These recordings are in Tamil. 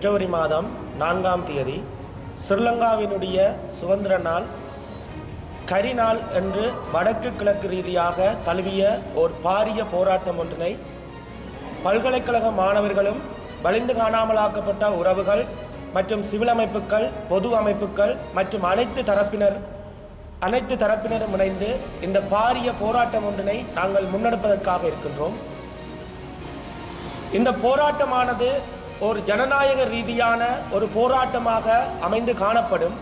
பிப்ரவரி மாதம் நான்காம் தேதி ஸ்ரீலங்காவினுடைய சுதந்திர நாள் கரிநாள் என்று வடக்கு கிழக்கு ரீதியாக தழுவிய ஓர் பாரிய போராட்டம் ஒன்றினை பல்கலைக்கழக மாணவர்களும் வலிந்து காணாமலாக்கப்பட்ட உறவுகள் மற்றும் சிவில் அமைப்புகள் பொது அமைப்புகள் மற்றும் அனைத்து தரப்பினர் அனைத்து தரப்பினரும் இணைந்து இந்த பாரிய போராட்டம் ஒன்றினை நாங்கள் முன்னெடுப்பதற்காக இருக்கின்றோம். இந்த போராட்டமானது ஒரு ஜனநாயக ரீதியான ஒரு போராட்டமாக அமைந்து காணப்படும்.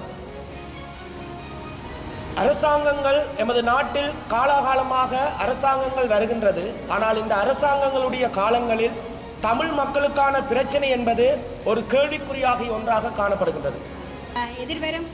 அரசாங்கங்கள் எமது நாட்டில் காலாகாலமாக அரசாங்கங்கள் வருகின்றது. ஆனால் இந்த அரசாங்கங்களுடைய காலங்களில் தமிழ் மக்களுக்கான பிரச்சனை என்பது ஒரு கேள்விக்குறியாக ஒன்றாக காணப்படுகின்றது. எதிர்வரும்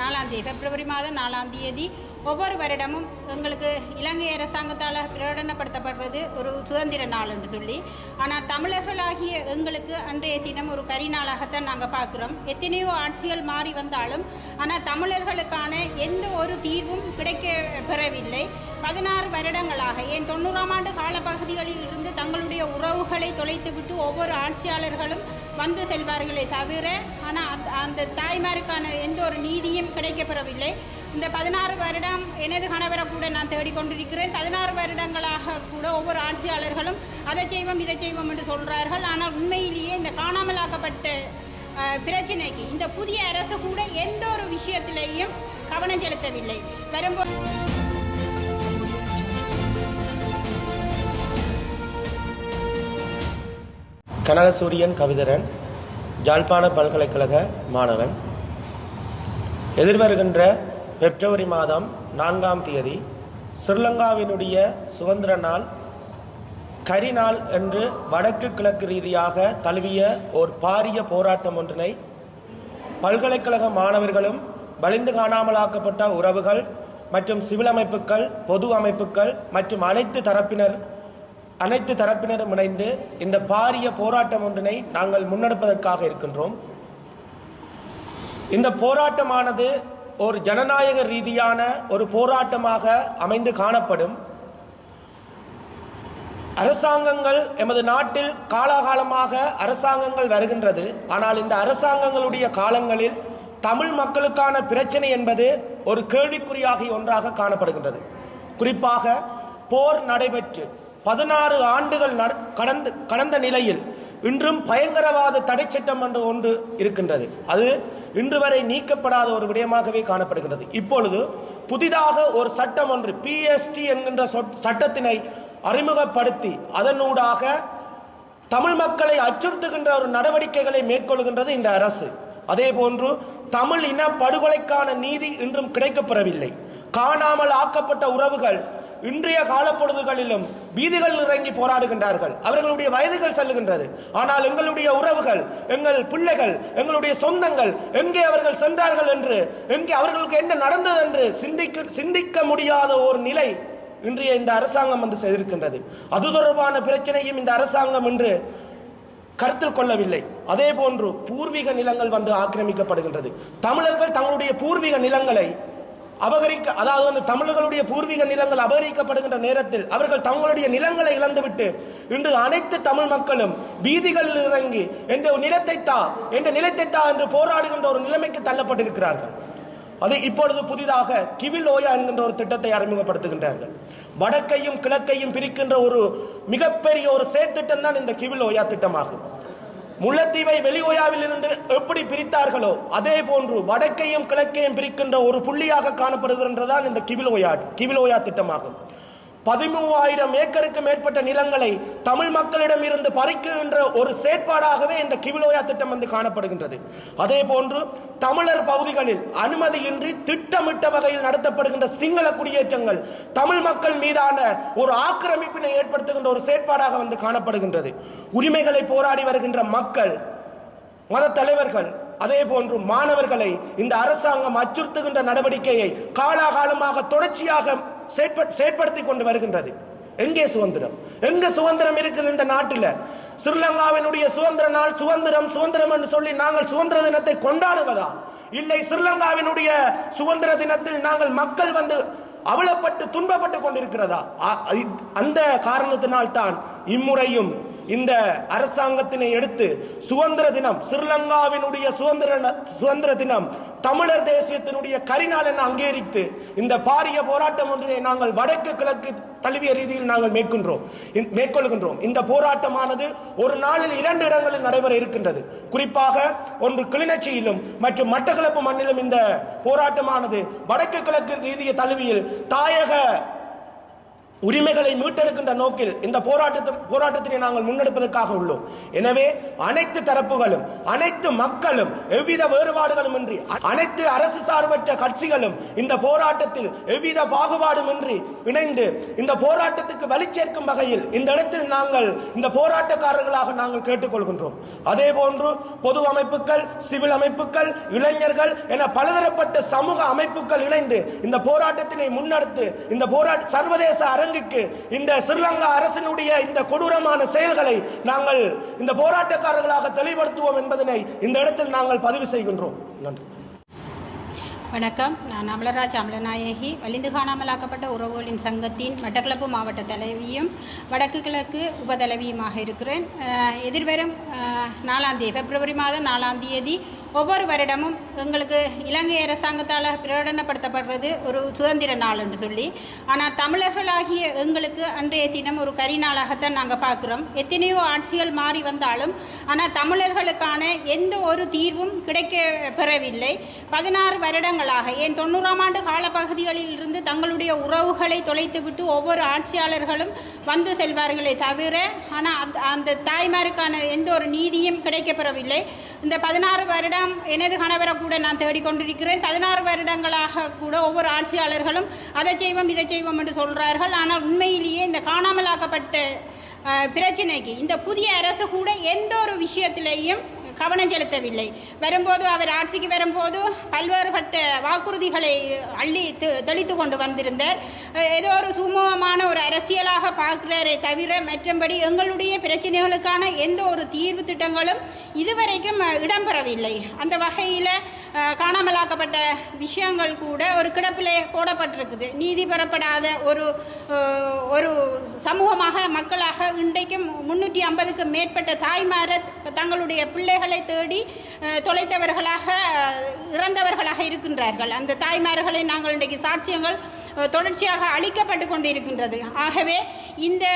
நாலாம் தேதி பிப்ரவரி மாதம் நாலாம் தேதி ஒவ்வொரு வருடமும் எங்களுக்கு இலங்கை அரசாங்கத்தால் பிரகடனப்படுத்தப்படுவது ஒரு சுதந்திர நாள் என்று சொல்லி ஆனால் தமிழர்களாகிய எங்களுக்கு அன்றைய தினம் ஒரு கரி நாளாகத்தான் நாங்கள் பார்க்குறோம். எத்தனையோ ஆட்சிகள் மாறி வந்தாலும் ஆனால் தமிழர்களுக்கான எந்த ஒரு தீர்வும் கிடைக்க பெறவில்லை. பதினாறு வருடங்களாக ஏன் தொண்ணூறாம் ஆண்டு காலப்பகுதிகளில் இருந்து தங்களுடைய உறவுகளை தொலைத்துவிட்டு ஒவ்வொரு ஆட்சியாளர்களும் வந்து செல்வார்களே தவிர ஆனால் அந்த அந்த தாய்மாருக்கான எந்த ஒரு நீதியும் கிடைக்கப்பெறவில்லை. இந்த பதினாறு வருடம் எனது கணவரை கூட நான் தேடிக்கொண்டிருக்கிறேன். பதினாறு வருடங்களாக கூட ஒவ்வொரு ஆட்சியாளர்களும் அதை செய்வோம் இதை செய்வோம் என்று சொல்கிறார்கள் ஆனால் உண்மையிலேயே இந்த காணாமலாக்கப்பட்ட பிரச்சனைக்கு இந்த புதிய அரசு கூட எந்த ஒரு விஷயத்திலையும் கவனம் செலுத்தவில்லை. வரும்போது கனகசூரியன் கவிதரன் யாழ்ப்பாண பல்கலைக்கழக மாணவன். எதிர்வருகின்ற பிப்ரவரி மாதம் நான்காம் தேதி ஸ்ரீலங்காவினுடைய சுதந்திர நாள் கரிநாள் என்று வடக்கு கிழக்கு ரீதியாக தழுவிய ஓர் பாரிய போராட்டம் ஒன்றினை பல்கலைக்கழக மாணவர்களும் வலிந்து காணாமலாக்கப்பட்ட உறவுகள் மற்றும் சிவில் அமைப்புகள் பொது அமைப்புகள் மற்றும் அனைத்து தரப்பினர் அனைத்து தரப்பினரும் இணைந்து இந்த பாரிய போராட்டம் ஒன்றினை நாங்கள் முன்னெடுப்பதற்காக இருக்கின்றோம். இந்த போராட்டமானது ஒரு ஜனநாயக ரீதியான ஒரு போராட்டமாக அமைந்து காணப்படும். அரசாங்கங்கள் எமது நாட்டில் காலாகாலமாக அரசாங்கங்கள் வருகின்றது. ஆனால் இந்த அரசாங்கங்களுடைய காலங்களில் தமிழ் மக்களுக்கான பிரச்சனை என்பது ஒரு கேள்விக்குறியாகி ஒன்றாக காணப்படுகின்றது. குறிப்பாக போர் நடைபெற்று பதினாறு ஆண்டுகள் நட- கடந்து கடந்த நிலையில் இன்றும் பயங்கரவாத தடை சட்டம் என்று ஒன்று இருக்கின்றது. அது இன்று வரை நீக்கப்படாத ஒரு விடயமாகவே காணப்படுகிறது இப்பொழுது புதிதாக ஒரு சட்டம் ஒன்று பிஎஸ்டி என்கின்ற சட்டத்தினை அறிமுகப்படுத்தி அதனூடாக தமிழ் மக்களை அச்சுறுத்துகின்ற ஒரு நடவடிக்கைகளை மேற்கொள்கின்றது இந்த அரசு. அதே போன்று தமிழ் இன படுகொலைக்கான நீதி இன்றும் கிடைக்கப்பெறவில்லை. காணாமல் ஆக்கப்பட்ட உறவுகள் இன்றைய காலப்பொழுதுகளிலும் வீதிகள் இறங்கி போராடுகின்றார்கள். அவர்களுடைய வயதுகள் செல்லுகின்றது. ஆனால் எங்களுடைய உறவுகள் எங்கள் பிள்ளைகள் எங்களுடைய சொந்தங்கள் எங்கே அவர்கள் சென்றார்கள் என்று எங்கே அவர்களுக்கு என்ன நடந்தது என்று சிந்திக்க சிந்திக்க முடியாத ஒரு நிலை இன்றைய இந்த அரசாங்கம் வந்து செய்திருக்கின்றது. அது தொடர்பான பிரச்சனையும் இந்த அரசாங்கம் இன்று கருத்தில் கொள்ளவில்லை. அதே போன்று பூர்வீக நிலங்கள் வந்து ஆக்கிரமிக்கப்படுகின்றது. தமிழர்கள் தங்களுடைய பூர்வீக நிலங்களை அபகரிக்க அதாவது வந்து தமிழர்களுடைய பூர்வீக நிலங்கள் அபகரிக்கப்படுகின்ற நேரத்தில் அவர்கள் தங்களுடைய நிலங்களை இழந்துவிட்டு இன்று அனைத்து தமிழ் மக்களும் வீதிகளில் இறங்கி என்ற நிலத்தை தா என்ற நிலத்தை தா என்று போராடுகின்ற ஒரு நிலைமைக்கு தள்ளப்பட்டிருக்கிறார்கள். அது இப்பொழுது புதிதாக கிவில் ஓயா என்கின்ற ஒரு திட்டத்தை அறிமுகப்படுத்துகின்றார்கள். வடக்கையும் கிழக்கையும் பிரிக்கின்ற ஒரு மிகப்பெரிய ஒரு செயற்திட்டம் தான் இந்த கிவில் ஓயா திட்டமாகும். முல்லைத்தீவை வெளி ஓயாவில் இருந்து எப்படி பிரித்தார்களோ அதே போன்று வடக்கையும் கிழக்கையும் பிரிக்கின்ற ஒரு புள்ளியாக காணப்படுகின்றதான் இந்த கிவில் ஓயா திட்டமாகும். பதிமூவாயிரம் ஏக்கருக்கு மேற்பட்ட நிலங்களை தமிழ் மக்களிடம் இருந்து பறிக்கின்ற ஒரு செயற்பாடாகவே இந்த கிவிலோயா திட்டம் வந்து காணப்படுகின்றது. அதே போன்று தமிழர் பகுதிகளில் அனுமதியின்றி திட்டமிட்ட வகையில் நடத்தப்படுகின்ற சிங்கள குடியேற்றங்கள் தமிழ் மக்கள் மீதான ஒரு ஆக்கிரமிப்பினை ஏற்படுத்துகின்ற ஒரு செயற்பாடாக வந்து காணப்படுகின்றது. உரிமைகளை போராடி வருகின்ற மக்கள் மத தலைவர்கள் அதே போன்று மாணவர்களை இந்த அரசாங்கம் அச்சுறுத்துகின்ற நடவடிக்கையை காலாகாலமாக தொடர்ச்சியாக செயற்படுத்தி கொண்டு வருகின்றது. எங்கே சுதந்திரம்? எங்க சுதந்திரம் இருக்குது இந்த நாட்டில்? ஸ்ரீலங்காவினுடைய சுதந்திர நாள் சுதந்திரம் சுதந்திரம் என்று சொல்லி நாங்கள் சுதந்திர தினத்தை கொண்டாடுவதா? இல்லை ஸ்ரீலங்காவினுடைய சுதந்திர தினத்தில் நாங்கள் மக்கள் வந்து அவலப்பட்டு துன்பப்பட்டு கொண்டிருக்கிறதா? அந்த காரணத்தினால் தான் இம்முறையும் இந்த அரசாங்கத்தினை எடுத்து சுதந்திர தினம் ஸ்ரீலங்காவினுடைய சுதந்திர சுதந்திர தினம் தமிழர் தேசியத்தினுடைய கரிநாள் என அங்கீகரித்து இந்த பாரிய போராட்டம் ஒன்றினை நாங்கள் வடக்கு கிழக்கு தழுவிய ரீதியில் நாங்கள் மேற்கொள்கிறோம் மேற்கொள்கின்றோம். இந்த போராட்டமானது ஒரு நாளில் இரண்டு இடங்களில் நடைபெற இருக்கின்றது. குறிப்பாக ஒன்று கிளிநொச்சியிலும் மற்றும் மட்டக்களப்பு மண்ணிலும் இந்த போராட்டமானது வடக்கு கிழக்கு ரீதிய தழுவியில் தாயக உரிமைகளை மீட்டெடுக்கின்ற நோக்கில் இந்த போராட்டத்தை போராட்டத்தினை நாங்கள் முன்னெடுப்பதற்காக உள்ளோம். எனவே அனைத்து தரப்புகளும் அனைத்து மக்களும் எவ்வித வேறுபாடுகளும் இன்றி அனைத்து அரசு சார்பற்ற கட்சிகளும் இந்த போராட்டத்தில் எவ்வித பாகுபாடும் இன்றி இணைந்து இந்த போராட்டத்துக்கு வலி சேர்க்கும் வகையில் இந்த இடத்தில் நாங்கள் இந்த போராட்டக்காரர்களாக நாங்கள் கேட்டுக்கொள்கின்றோம். அதே போன்று பொது அமைப்புகள் சிவில் அமைப்புகள் இளைஞர்கள் என பலதரப்பட்ட சமூக அமைப்புகள் இணைந்து இந்த போராட்டத்தினை முன்னெடுத்து இந்த போராட்ட சர்வதேச அரசு அரங்குக்கு இந்த ஸ்ரீலங்கா அரசினுடைய இந்த கொடூரமான செயல்களை நாங்கள் இந்த போராட்டக்காரர்களாக தெளிவுபடுத்துவோம் என்பதனை இந்த இடத்தில் நாங்கள் பதிவு செய்கின்றோம். நன்றி. வணக்கம். நான் அமலராஜ் அமலநாயகி. வலிந்து காணாமலாக்கப்பட்ட உறவுகளின் சங்கத்தின் மட்டக்களப்பு மாவட்ட தலைவியும் வடக்கு கிழக்கு உபதலைவியுமாக இருக்கிறேன். எதிர்வரும் நாலாம் தேதி பிப்ரவரி மாதம் நாலாம் தேதி ஒவ்வொரு வருடமும் எங்களுக்கு இலங்கை அரசாங்கத்தால் பிரகடனப்படுத்தப்படுறது ஒரு சுதந்திர நாள் என்று சொல்லி. ஆனால் தமிழர்களாகிய எங்களுக்கு அன்றைய தினம் ஒரு கரி நாளாகத்தான் நாங்கள் பார்க்குறோம். எத்தனையோ ஆட்சிகள் மாறி வந்தாலும் ஆனால் தமிழர்களுக்கான எந்த ஒரு தீர்வும் கிடைக்க பெறவில்லை. பதினாறு வருடங்களாக ஏன் தொண்ணூறாம் ஆண்டு காலப்பகுதிகளில் இருந்து தங்களுடைய உறவுகளை தொலைத்துவிட்டு ஒவ்வொரு ஆட்சியாளர்களும் வந்து செல்வார்களே தவிர ஆனால் அந்த அந்த தாய்மாருக்கான எந்த ஒரு நீதியும் கிடைக்கப்பெறவில்லை. இந்த பதினாறு வருடம் எனது கணவரை கூட நான் தேடிக்கொண்டிருக்கிறேன். பதினாறு வருடங்களாக கூட ஒவ்வொரு ஆட்சியாளர்களும் அதை செய்வோம் இதை செய்வோம் என்று சொல்கிறார்கள் ஆனால் உண்மையிலேயே இந்த காணாமலாக்கப்பட்ட பிரச்சனைக்கு இந்த புதிய அரசு கூட எந்த ஒரு விஷயத்திலேயும் கவனம் செலுத்தவில்லை. வரும்போது அவர் ஆட்சிக்கு வரும்போது பல்வேறுபட்ட வாக்குறுதிகளை அள்ளி தெளித்து கொண்டு வந்திருந்தார். ஏதோ ஒரு சுமூகமான ஒரு அரசியலாக பார்க்கிறாரே தவிர மற்றபடி எங்களுடைய பிரச்சனைகளுக்கான எந்த ஒரு தீர்வு திட்டங்களும் இதுவரைக்கும் இடம்பெறவில்லை. அந்த வகையில் காணாமலாக்கப்பட்ட விஷயங்கள் கூட ஒரு கிடப்பிலே போடப்பட்டிருக்குது. நீதி பெறப்படாத ஒரு ஒரு சமூகமாக மக்களாக இன்றைக்கும் முன்னூற்றி ஐம்பதுக்கு மேற்பட்ட தாய்மார தங்களுடைய பிள்ளைகள் தேடி தொலைத்தவர்களாக இறந்தவர்களாக இருக்கின்றார்கள். அந்த தாய்மார்களை நாங்கள் இன்றைக்கு சாட்சியங்கள் தொடர்ச்சியாக அளிக்கப்பட்டு கொண்டிருக்கின்றது. ஆகவே இந்த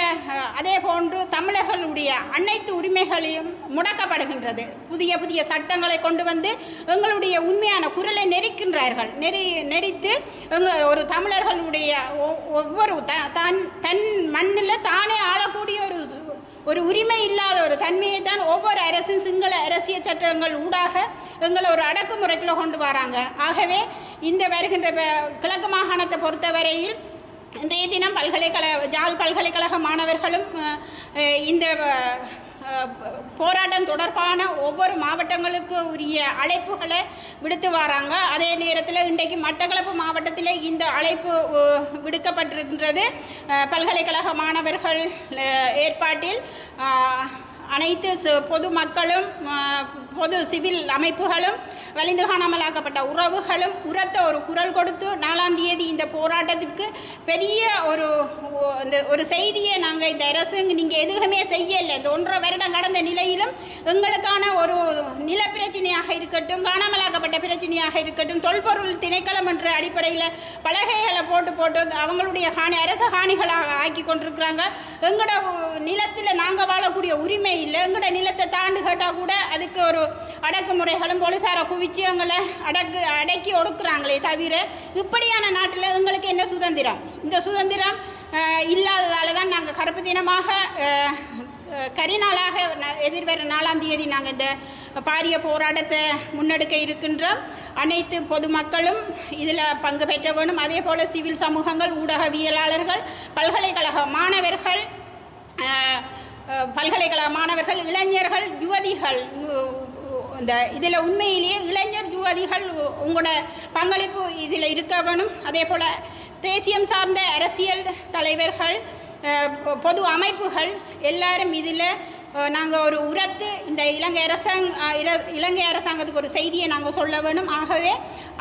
அதே போன்று தமிழர்களுடைய அனைத்து உரிமைகளையும் முடக்கப்படுகின்றது. புதிய புதிய சட்டங்களை கொண்டு வந்து எங்களுடைய உண்மையான குரலை நெரிக்கின்றார்கள். நெறி நெறித்து எங்கள் ஒரு தமிழர்களுடைய ஒ- ஒவ்வொரு த- தன் தன் மண்ணில் தானே ஆளக்கூடிய ஒரு ஒரு உரிமை இல்லாத ஒரு தன்மையை தான் ஒவ்வொரு அரசும் சிங்கள அரசியல் சட்டங்கள் ஊடாக எங்களை ஒரு அடக்குமுறைக்குள்ள கொண்டு வராங்க. ஆகவே இந்த வருகின்ற கிழக்கு மாகாணத்தை பொறுத்தவரையில் இன்றைய தினம் பல்கலைக்கழக ஜால் பல்கலைக்கழக மாணவர்களும் இந்த போராட்டம் தொடர்பான ஒவ்வொரு மாவட்டங்களுக்கு உரிய அழைப்புகளை விடுத்து வராங்க. அதே நேரத்தில் இன்றைக்கு மட்டக்களப்பு மாவட்டத்தில் இந்த அழைப்பு விடுக்கப்பட்டிருக்கின்றது. பல்கலைக்கழக மாணவர்கள் ஏற்பாட்டில் அனைத்து பொது பொதுமக்களும் பொது சிவில் அமைப்புகளும் வலிந்து காணாமலாக்கப்பட்ட உறவுகளும் உரத்த ஒரு குரல் கொடுத்து நாலாம் தேதி இந்த போராட்டத்திற்கு பெரிய ஒரு இந்த ஒரு செய்தியை நாங்கள் இந்த அரசு நீங்கள் எதுவுமே செய்யலை. இந்த ஒன்றரை வருடம் கடந்த நிலையிலும் எங்களுக்கான ஒரு பிரச்சனையாக இருக்கட்டும் காணாமலாக்கப்பட்ட பிரச்சனையாக இருக்கட்டும் தொல்பொருள் திணைக்களம் என்ற அடிப்படையில் பலகைகளை போட்டு போட்டு அவங்களுடைய காணி அரச காணிகளாக ஆக்கி கொண்டிருக்கிறாங்க. எங்களோட நிலத்தில் நாங்கள் வாழக்கூடிய உரிமை இல்லை. எங்களோட நிலத்தை தாண்டு கேட்டால் கூட அதுக்கு ஒரு அடக்குமுறைகளும் போலீஸாரை குவிச்சு எங்களை அடக்கு அடக்கி ஒடுக்குறாங்களே தவிர இப்படியான நாட்டில் எங்களுக்கு என்ன சுதந்திரம்? இந்த சுதந்திரம் இல்லாததால் இல்லாததால தான் நாங்கள் கருப்பு தினமாக கரிநாளாக ந- எதிர்வரும் நாலாம் தேதி நாங்கள் இந்த பாரிய போராட்டத்தை முன்னெடுக்க இருக்கின்றோம் அனைத்து பொதுமக்களும் இதில் பங்கு பெற்ற வேண்டும் அதே போல் சிவில் சமூகங்கள் ஊடகவியலாளர்கள் பல்கலைக்கழக மாணவர்கள் பல்கலைக்கழக மாணவர்கள் இளைஞர்கள் யுவதிகள் இந்த இதில் உண்மையிலேயே இளைஞர் யுவதிகள் உ- உங்களோட பங்களிப்பு இதில் இருக்க வேணும். அதே போல் தேசியம் சார்ந்த அரசியல் தலைவர்கள் பொது அமைப்புகள் எல்லாரும் இதில் நாங்கள் ஒரு உரத்து இந்த இலங்கை அரசாங்க இலங்கை அரசாங்கத்துக்கு ஒரு செய்தியை நாங்கள் சொல்ல வேணும். ஆகவே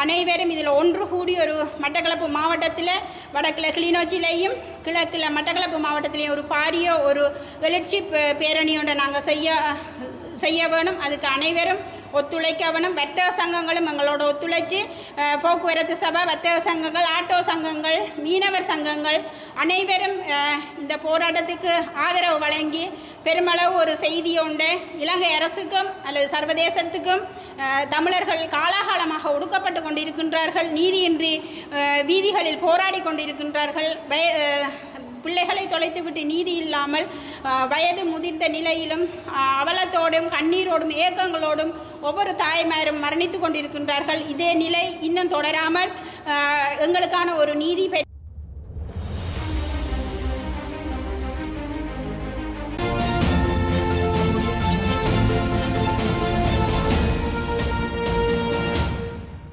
அனைவரும் இதில் ஒன்று கூடி ஒரு மட்டக்களப்பு மாவட்டத்தில் வடக்கில் கிளிநொச்சியிலையும் கிழக்கில் மட்டக்களப்பு மாவட்டத்திலையும் ஒரு பாரிய ஒரு எழுச்சி பேரணி ஒன்றை நாங்கள் செய்ய செய்ய வேணும். அதுக்கு அனைவரும் ஒத்துழைக்க வேணும் வர்த்தக சங்கங்களும் எங்களோட ஒத்துழைச்சு போக்குவரத்து சபை வர்த்தக சங்கங்கள் ஆட்டோ சங்கங்கள் மீனவர் சங்கங்கள் அனைவரும் இந்த போராட்டத்துக்கு ஆதரவு வழங்கி பெருமளவு ஒரு செய்தி உண்டு இலங்கை அரசுக்கும் அல்லது சர்வதேசத்துக்கும் தமிழர்கள் காலாகாலமாக ஒடுக்கப்பட்டு கொண்டிருக்கின்றார்கள். நீதியின்றி வீதிகளில் போராடி கொண்டிருக்கின்றார்கள். பிள்ளைகளை தொலைத்துவிட்டு நீதி இல்லாமல் வயது முதிர்ந்த நிலையிலும் அவலத்தோடும் கண்ணீரோடும் ஏக்கங்களோடும் ஒவ்வொரு தாய்மாரும் மரணித்து கொண்டிருக்கின்றார்கள். இதே நிலை இன்னும் தொடராமல் எங்களுக்கான ஒரு நீதி